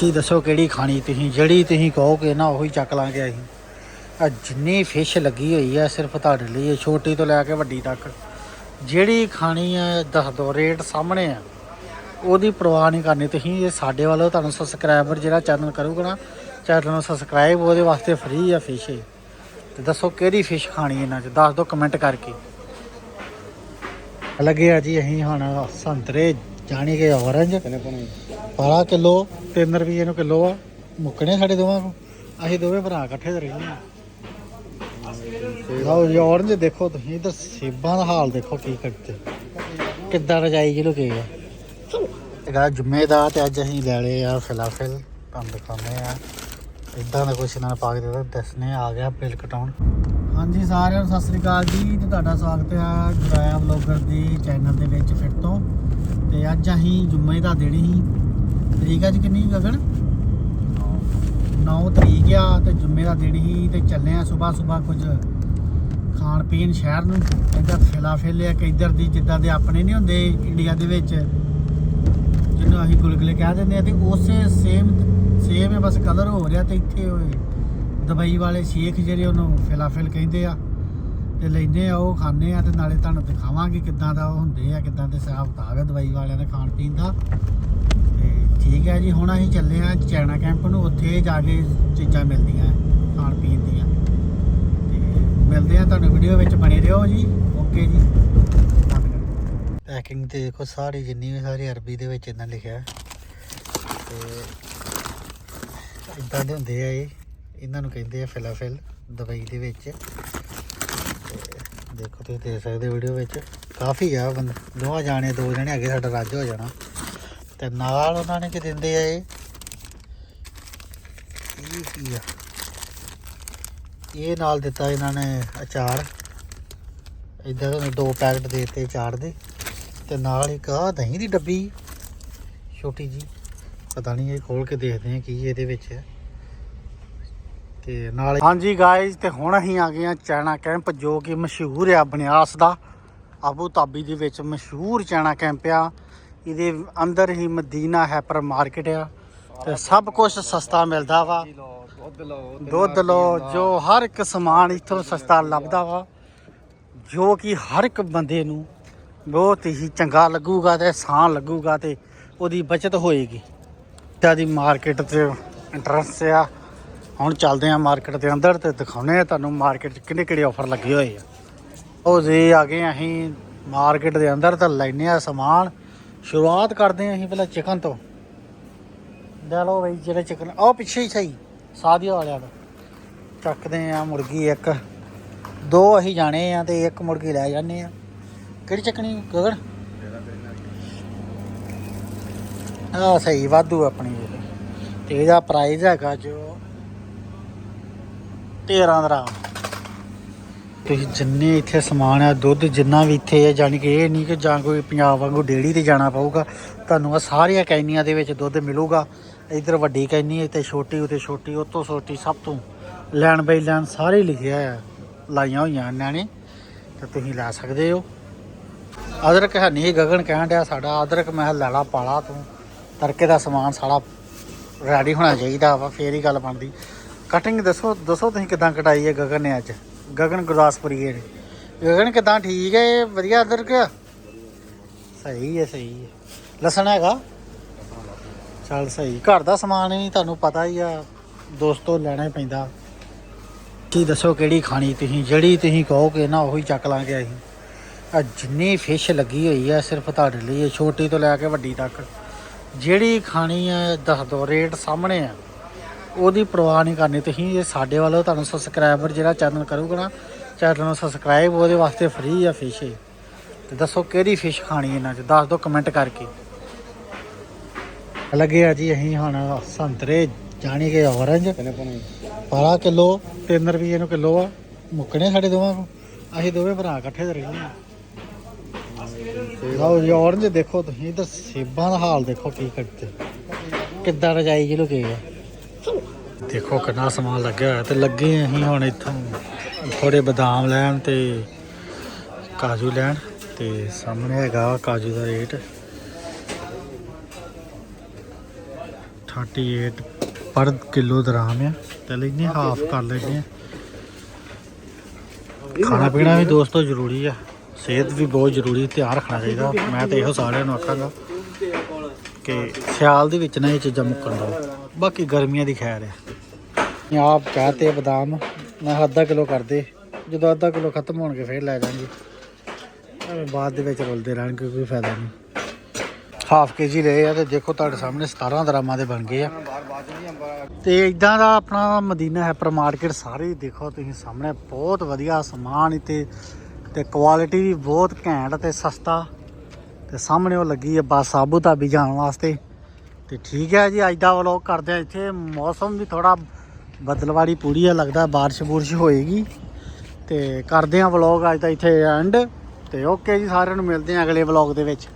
ਕੀ ਦੱਸੋ ਕਿਹੜੀ ਖਾਣੀ ਤੁਸੀਂ? ਜਿਹੜੀ ਤੁਸੀਂ ਕਹੋਗੇ ਨਾ, ਉਹੀ ਚੱਕ ਲਾਂਗੇ ਅਸੀਂ। ਆ ਜਿੰਨੀ ਫਿਸ਼ ਲੱਗੀ ਹੋਈ ਆ, ਸਿਰਫ ਤੁਹਾਡੇ ਲਈ ਹੈ ਛੋਟੀ ਤੋਂ ਲੈ ਕੇ ਵੱਡੀ ਤੱਕ। ਜਿਹੜੀ ਖਾਣੀ ਆ, ਦੱਸ ਦੋ ਰੇਟ ਸਾਹਮਣੇ ਆ। ਉਹਦੀ ਪਰਵਾਹ ਨਹੀਂ ਕਰਨੀ। ਤੁਸੀਂ ਇਹ ਸਾਡੇ ਵੱਲੋਂ ਤੁਹਾਨੂੰ ਸਬਸਕ੍ਰਾਈਬਰ ਜਿਹੜਾ ਚੈਨਲ ਕਰੂਗਾ ਨਾ ਚੈਨਲ ਨੂੰ ਸਬਸਕ੍ਰਾਈਬ ਉਹਦੇ ਵਾਸਤੇ ਫ੍ਰੀ ਆ ਫਿਸ਼ ਇਹ। ਤੇ ਦੱਸੋ ਕਿਹੜੀ ਫਿਸ਼ ਖਾਣੀ ਇਹਨਾਂ ਚ? ਦੱਸ ਦਿਓ ਕਮੈਂਟ ਕਰਕੇ। ਲੱਗੇ ਆ ਜੀ ਅਸੀਂ ਹੁਣ ਸੰਤਰੇ ਜਾਣੀ ਕਿ ਔਰੰਜ ਪਾਲਾ ਕਿਲੋ 3 ਰੁਪਏ ਨੂੰ ਕਿਲੋ ਆ। ਮੁੱਕਣੇ ਸਾਡੇ ਦੋਵਾਂ ਨੂੰ। ਅਸੀਂ ਦੋਵੇਂ ਭਰਾ ਇਕੱਠੇ ਤੇ ਰਹਿੰਦੇ ਆ। ਲਓ ਜੀ ਔਰੰਜ ਦੇਖੋ ਤੁਸੀਂ ਇਧਰ ਸੇਬਾਂ ਦਾ ਹਾਲ ਦੇਖੋ ਕੀ ਕਰਦੇ। ਕਿੱਦਾਂ ਰਜਾਈ ਜਿਹਨੂੰ ਕੀ ਆ। ਇਹਦਾ ਜ਼ਿੰਮੇਦਾਰ ਤੇ ਅੱਜ ਅਸੀਂ ਲੈ ਲਏ ਆ ਫਿਲਾਫਿਲ ਤੁਹਾਨੂੰ ਦਿਖਾਉਂਦੇ ਆ। ਇਦਾਂ ਦਾ ਕੁਛ ਇਹਨਾਂ ਨੇ ਪਾ ਕੇ ਦਿੱਤਾ ਦੱਸਨੇ ਆ ਗਿਆ ਬਿੱਲ ਕਟਾਉਣ। ਹਾਂਜੀ ਸਾਰਿਆਂ ਨੂੰ ਸਤਿ ਸ੍ਰੀ ਅਕਾਲ ਜੀ ਤੇ ਤੁਹਾਡਾ ਸਵਾਗਤ ਹੈ ਗੁਰਾਇਆ ਵਲੌਗਰ ਦੀ ਚੈਨਲ ਦੇ ਵਿੱਚ ਫਿਰ ਤੋਂ। ਤੇ ਅੱਜ ਅਸੀਂ ਜੁਮੇ ਦਾ ਦਿਨ ਹੀ। ਤਰੀਕ ਅੱਜ ਕਿੰਨੀ ਗਗਨ? 9 ਤਰੀਕ ਆ ਤੇ ਜੁਮੇ ਦਾ ਦਿਨ ਹੀ ਤੇ ਚੱਲੇ ਆ ਸਵੇਰ ਸਵੇਰ ਕੁਝ ਖਾਣ ਪੀਣ ਸ਼ਹਿਰ ਨੂੰ। ਇੱਧਰ ਫਿਲਾਫਿਲ ਆ ਕਿ ਇੱਧਰ ਦੀ ਜਿੱਦਾਂ ਦੇ ਆਪਣੇ ਨਹੀਂ ਹੁੰਦੇ ਇੰਡੀਆ ਦੇ ਵਿੱਚ, ਜਿਹਨੂੰ ਅਸੀਂ ਗੁਲਗੁਲੇ ਕਹਿ ਦਿੰਦੇ ਆ ਤੇ ਉਸੇ ਸੇਮ ਸੇਮ ਹੈ ਬਸ ਕਲਰ ਹੋ ਰਿਹਾ ਤੇ ਇੱਥੇ ਹੋਏ ਦੁਬਈ ਵਾਲੇ ਸ਼ੇਖ ਜਿਹੜੇ ਉਹਨੂੰ ਫਿਲਾਫਿਲ ਕਹਿੰਦੇ ਆ। ਤੇ ਲੈਂਦੇ ਆ, ਉਹ ਖਾਂਦੇ ਆ ਤੇ ਨਾਲੇ ਤੁਹਾਨੂੰ ਦਿਖਾਵਾਂਗੇ ਕਿੱਦਾਂ ਦਾ ਉਹ ਹੁੰਦੇ ਆ, ਕਿੱਦਾਂ ਦੇ ਹਿਸਾਬ ਕਿਤਾਬ ਹੈ ਦੁਬਈ ਵਾਲਿਆਂ ਦਾ ਖਾਣ ਪੀਣ ਦਾ। ਤੇ ਠੀਕ ਹੈ ਜੀ, ਹੁਣ ਅਸੀਂ ਚੱਲੇ ਆ ਚਾਈਨਾ ਕੈਂਪ ਨੂੰ, ਉੱਥੇ ਜਾ ਕੇ ਚੀਜ਼ਾਂ ਮਿਲਦੀਆਂ, ਖਾਣ ਪੀਣ ਦੀਆਂ। ਤੇ ਮਿਲਦੇ ਆ ਤੁਹਾਨੂੰ ਵੀਡੀਓ ਵਿੱਚ, ਬਣੇ ਰਹੋ ਜੀ। ਓਕੇ ਜੀ। ਪੈਕਿੰਗ ਤੇ ਦੇਖੋ ਸਾਰੀ, ਜਿੰਨੀ ਵੀ ਸਾਰੀ ਅਰਬੀ ਦੇ ਵਿੱਚ ਇਹਨਾਂ ਲਿਖਿਆ। ਹੈ। ਤੇ ਇਦਾਂ ਦੇ ਹੁੰਦੇ ਆ ਇਹ। ਇਹਨਾਂ ਨੂੰ ਕਹਿੰਦੇ ਆ ਫਿਲਾਫਿਲ ਦੁਬਈ ਦੇ ਵਿੱਚ। ਦੇਖੋ, ਤੁਸੀਂ ਦੇਖ ਸਕਦੇ ਵੀਡੀਓ ਵਿੱਚ। ਕਾਫੀ ਆ ਬੰਦ ਦੋਹਾਂ ਜਾਣੇ, ਦੋ ਜਣੇ ਅੱਗੇ ਸਾਡਾ ਰੱਜ ਹੋ ਜਾਣਾ। ਤੇ ਨਾਲ ਉਹਨਾਂ ਨੇ ਕੀ ਦਿੰਦੇ ਆ ਇਹ? ਇਹ ਕੀ ਆ? ਇਹ ਨਾਲ ਦਿੱਤਾ ਇਹਨਾਂ ਨੇ ਅਚਾਰ। ਇਦਾਂ ਦੇ ਦੋ ਪੈਕਟ ਦੇ ਦਿੱਤੇ ਅਚਾਰ ਦੇ। ਤੇ ਨਾਲ ਇੱਕ ਆ ਦਹੀਂ ਦੀ ਡੱਬੀ। ਛੋਟੀ ਜੀ ਪਤਾ ਨਹੀਂ ਇਹ ਖੋਲ ਕੇ ਦੇਖਦੇ ਆ ਕੀ ਇਹਦੇ ਵਿੱਚ ਹੈ। ਤੇ ਨਾਲ ਹਾਂਜੀ ਗਾਇਜ਼ ਤੇ ਹੁਣ ਅਸੀਂ ਆ ਗਏ ਆ ਚੈਨਾ ਕੈਂਪ ਜੋ ਕਿ ਮਸ਼ਹੂਰ ਆ ਬਨਿਆਸ ਦਾ। ਆਬੂ ਧਾਬੀ ਦੇ ਵਿੱਚ ਮਸ਼ਹੂਰ ਚੈਨਾ ਕੈਂਪ ਆ। ਇਹਦੇ ਅੰਦਰ ਹੀ ਮਦੀਨਾ ਹੈਪਰ ਮਾਰਕੀਟ ਆ। ਤੇ ਸਭ ਕੁਝ ਸਸਤਾ ਮਿਲਦਾ ਵਾ। ਦੁੱਧ ਲਓ ਲੋ ਜੋ ਹਰ ਇੱਕ ਸਮਾਨ ਇੱਥੋਂ ਸਸਤਾ ਲੱਭਦਾ ਵਾ। ਜੋ ਕਿ ਹਰ ਇੱਕ ਬੰਦੇ ਨੂੰ ਬਹੁਤ ਹੀ ਚੰਗਾ ਲੱਗੂਗਾ ਤੇ ਆਸਾਨ ਲੱਗੂਗਾ ਤੇ ਉਹਦੀ ਬਚਤ ਹੋਏਗੀ। ਤਾਂ ਦੀ ਮਾਰਕੀਟ ਤੇ ਇੰਟਰਸਟ ਆ। ਹੁਣ ਚੱਲਦੇ ਆ ਮਾਰਕੀਟ ਦੇ ਅੰਦਰ ਤੇ ਦਿਖਾਉਨੇ ਆ ਤੁਹਾਨੂੰ ਮਾਰਕੀਟ 'ਚ ਕਿਹੜੇ ਕਿਹੜੇ ਆਫਰ ਲੱਗੇ ਹੋਏ ਆ। ਉਹ ਜੀ ਆ ਗਏ ਅਸੀਂ ਮਾਰਕੀਟ ਦੇ ਅੰਦਰ ਤਾਂ ਲੈਨੇ ਆ ਸਮਾਨ। ਸ਼ੁਰੂਆਤ ਕਰਦੇ ਆ ਅਸੀਂ ਪਹਿਲਾਂ ਚਿਕਨ ਤੋਂ। ਲੈ ਲਓ ਬਈ ਜਿਹੜਾ ਚਿਕਨ ਉਹ ਪਿੱਛੇ ਹੀ ਸਹੀ, ਸਾਦੀਆ ਵਾਲਿਆਂ ਦਾ। ਚੱਕਦੇ ਆ ਮੁਰਗੀ ਇੱਕ। ਦੋ ਅਸੀਂ ਜਾਣੇ ਆ ਤੇ ਇੱਕ ਮੁਰਗੀ ਲੈ ਜਾਂਦੇ ਆ ਕਿਹੜੀ ਚੱਕਣੀ ਗਗਨ? ਆ ਸਹੀ, ਵਾਧੂ ਆਪਣੀ। ਇਹ। ਤੇ ਇਹਦਾ ਪ੍ਰਾਈਸ ਹੈਗਾ ਜੋ 13 ਦਰਾਮ ਤੁਸੀਂ ਜਿੰਨੇ ਇੱਥੇ ਸਮਾਨ ਆ, ਦੁੱਧ ਜਿੰਨਾ ਵੀ ਇੱਥੇ ਹੈ ਜਾਨੀ ਕਿ ਇਹ ਨਹੀਂ ਕਿ ਜਾਂ ਕੋਈ ਪੰਜਾਬ ਵਾਂਗੂ ਡੇੜੀ ਤੇ ਜਾਣਾ ਪਊਗਾ, ਤੁਹਾਨੂੰ ਆ ਸਾਰੀਆਂ ਕੈਨੀਆਂ ਦੇ ਵਿੱਚ ਦੁੱਧ ਮਿਲੂਗਾ। ਇਧਰ ਵੱਡੀ ਕੈਨੀ ਹੈ ਤੇ ਛੋਟੀ ਉਤੇ ਛੋਟੀ ਉਹ ਤੋਂ ਛੋਟੀ ਸਭ ਤੋਂ ਲੈਣ ਬਈ ਲੈਣ ਸਾਰੇ ਲਿਖਿਆ ਆ, ਲਾਈਆਂ ਹੋਈਆਂ ਇਹਨਾਂ ਨੇ, ਤੇ ਤੁਸੀਂ ਲੈ ਸਕਦੇ ਹੋ। ਅਦਰਕ ਹੈ ਨਹੀਂ, ਗਗਨ ਕਹਿਣ ਡਿਆ ਸਾਡਾ, ਅਦਰਕ ਮੈਂ ਕਿਹਾ ਲੈ ਪਾਲਾ ਤੂੰ। ਤੜਕੇ ਦਾ ਸਮਾਨ ਸਾਰਾ ਰੈਡੀ ਹੋਣਾ ਚਾਹੀਦਾ ਵਾ, ਫੇਰ ਹੀ ਗੱਲ ਬਣਦੀ। ਕਟਿੰਗ ਦੱਸੋ ਦੱਸੋ ਤੁਸੀਂ ਕਿਦਾਂ ਕਟਾਈ ਹੈ ਗਗਨ ਨੇ ਅੱਜ ਗਗਨ ਗੁਰਦਾਸਪੁਰੀ ਨੇ ਗਗਨ ਕਿਦਾਂ ਠੀਕ ਹੈ? ਵਧੀਆ ਅਦਰਕ ਆ? ਸਹੀ ਹੈ ਸਹੀ ਹੈ। ਲਸਣ ਹੈਗਾ? ਚੱਲ ਸਹੀ। ਘਰ ਦਾ ਸਮਾਨ ਹੀ ਤੁਹਾਨੂੰ ਪਤਾ ਹੀ ਆ। ਦੋਸਤੋ ਲੈਣਾ ਹੀ ਪੈਂਦਾ। ਕੀ ਦੱਸੋ ਕਿਹੜੀ ਖਾਣੀ ਤੁਸੀਂ? ਜਿਹੜੀ ਤੁਸੀਂ ਕਹੋਗੇ ਨਾ ਉਹੀ ਚੱਕ ਲਾਂਗੇ ਅਸੀਂ। ਆ ਜਿੰਨੀ ਫਿਸ਼ ਲੱਗੀ ਹੋਈ ਆ, ਸਿਰਫ ਤੁਹਾਡੇ ਲਈ। ਛੋਟੀ ਤੋਂ ਲੈ ਕੇ ਵੱਡੀ ਤੱਕ। ਜਿਹੜੀ ਖਾਣੀ ਆ, ਦੱਸ ਦੋ ਰੇਟ ਸਾਹਮਣੇ ਆ। ਉਹਦੀ ਪਰਵਾਹ ਨਹੀਂ ਕਰਨੀ। ਤੁਸੀਂ ਇਹ ਸਾਡੇ ਵੱਲੋਂ ਤੁਹਾਨੂੰ ਸਬਸਕ੍ਰਾਈਬਰ ਜਿਹੜਾ ਚੈਨਲ ਕਰੂਗਾ ਨਾ ਚੈਨਲ ਨੂੰ ਸਬਸਕ੍ਰਾਈਬ ਉਹਦੇ ਵਾਸਤੇ ਫ੍ਰੀ ਆ ਫਿਸ਼ ਇਹ। ਤੇ ਦੱਸੋ ਕਿਹੜੀ ਫਿਸ਼ ਖਾਣੀ ਇਹਨਾਂ 'ਚ? ਦੱਸ ਦਿਓ ਕਮੈਂਟ ਕਰਕੇ। ਲੱਗੇ ਆ ਜੀ ਅਸੀਂ ਹੁਣ ਸੰਤਰੇ ਜਾਣੀ ਕਿ ਔਰੰਜ ਕਿੰਨੇ ਪਾਉਣੇ? ਪਾਲਾ ਕਿਲੋ 3 ਰੁਪਏ ਨੂੰ ਕਿਲੋ ਆ। ਮੁੱਕਣੇ ਸਾਡੇ ਦੋਵਾਂ ਨੂੰ। ਅਸੀਂ ਦੋਵੇਂ ਭਰਾ ਇਕੱਠੇ ਤੇ ਰਹਿੰਦੇ ਆ ਲਓ ਜੀ ਔਰੰਜ ਦੇਖੋ ਤੁਸੀਂ ਇਧਰ ਸੇਬਾਂ ਦਾ ਹਾਲ ਦੇਖੋ ਕੀ ਕਰਦੇ। ਕਿੱਦਾਂ ਰਜਾਈ ਜਿਹਨੂੰ ਕੀ ਆ। ਦੇਖੋ ਕਿੰਨਾ ਸਮਾਨ ਲੱਗਿਆ ਹੋਇਆ ਤੇ ਲੱਗੇ ਅਸੀਂ ਹੁਣ ਇੱਥੋਂ ਥੋੜੇ ਬਦਾਮ ਲੈਣ ਤੇ ਕਾਜੂ ਲੈਣ ਤੇ ਸਾਹਮਣੇ ਹੈਗਾ ਕਾਜੂ ਦਾ ਰੇਟ। 38 ਪਰ ਕਿਲੋ ਦਰਾਮ ਆ। ਤੇ ਲੈਨੇ ਹਾਫ ਕਰ ਲੈਨੇ ਆ ਖਾਣਾ ਪੀਣਾ ਵੀ ਦੋਸਤੋ ਜ਼ਰੂਰੀ ਆ। ਸਿਹਤ ਵੀ ਬਹੁਤ ਜ਼ਰੂਰੀ, ਧਿਆਨ ਰੱਖਣਾ ਚਾਹੀਦਾ। ਮੈਂ ਤਾਂ ਇਹੋ ਸਾਰਿਆਂ ਨੂੰ ਆਖਾਂਗਾ। ਕਿ ਸਿਆਲ ਦੇ ਵਿੱਚ ਨਾ ਇਹ ਚੀਜ਼ਾਂ ਮੁੱਕਣ ਦੋ। ਬਾਕੀ ਗਰਮੀਆਂ ਦੀ ਖੈਰ ਹੈ ਆਪ ਚਾਹਤੇ ਬਦਾਮ, ਮੈਂ ਅੱਧਾ ਕਿਲੋ ਕਰਦੇ। ਜਦੋਂ ਅੱਧਾ ਕਿਲੋ ਖਤਮ ਹੋਣਗੇ, ਫੇਰ ਲੈ ਜਾਾਂਗੇ ਬਾਅਦ ਦੇ ਵਿੱਚ ਰੁਲਦੇ ਰਹਿਣਗੇ ਕੋਈ ਫਾਇਦਾ ਨਹੀਂ। ਹਾਫ ਕੇ ਜੀ ਰਹੇ ਆ ਤੇ ਦੇਖੋ ਤੁਹਾਡੇ ਸਾਹਮਣੇ 17 ਦਰਾਮਾਂ ਦੇ ਬਣ ਗਏ ਆ। ਤੇ ਇਦਾਂ ਦਾ ਆਪਣਾ ਮਦੀਨਾ ਹੈਪਰ ਮਾਰਕੀਟ ਸਾਰੇ ਦੇਖੋ ਤੁਸੀਂ ਸਾਹਮਣੇ। ਬਹੁਤ ਵਧੀਆ ਸਮਾਨ ਇੱਥੇ। ਤੇ ਕੁਆਲਿਟੀ ਵੀ ਬਹੁਤ ਘੈਂਟ ਤੇ ਸਸਤਾ। ਤੇ ਸਾਹਮਣੇ ਉਹ ਲੱਗੀ ਹੈ ਬੱਸ ਆਬੂ ਧਾਬੀ ਜਾਣ ਵਾਸਤੇ। ਤੇ ਠੀਕ ਹੈ ਜੀ, ਅੱਜ ਦਾ ਵਲੌਗ ਕਰਦੇ ਆ ਇੱਥੇ। ਮੌਸਮ ਵੀ ਥੋੜਾ ਬਦਲਵਾੜੀ ਪੂਰੀ ਹੈ ਲੱਗਦਾ ਬਾਰਿਸ਼ ਬੁਰਸ਼ ਹੋਏਗੀ। ਤੇ ਕਰਦੇ ਆ ਵਲੌਗ ਅੱਜ ਦਾ ਇੱਥੇ ਐਂਡ ਤੇ ਓਕੇ ਜੀ, ਸਾਰਿਆਂ ਨੂੰ ਮਿਲਦੇ ਆ ਅਗਲੇ ਵਲੌਗ ਦੇ ਵਿੱਚ।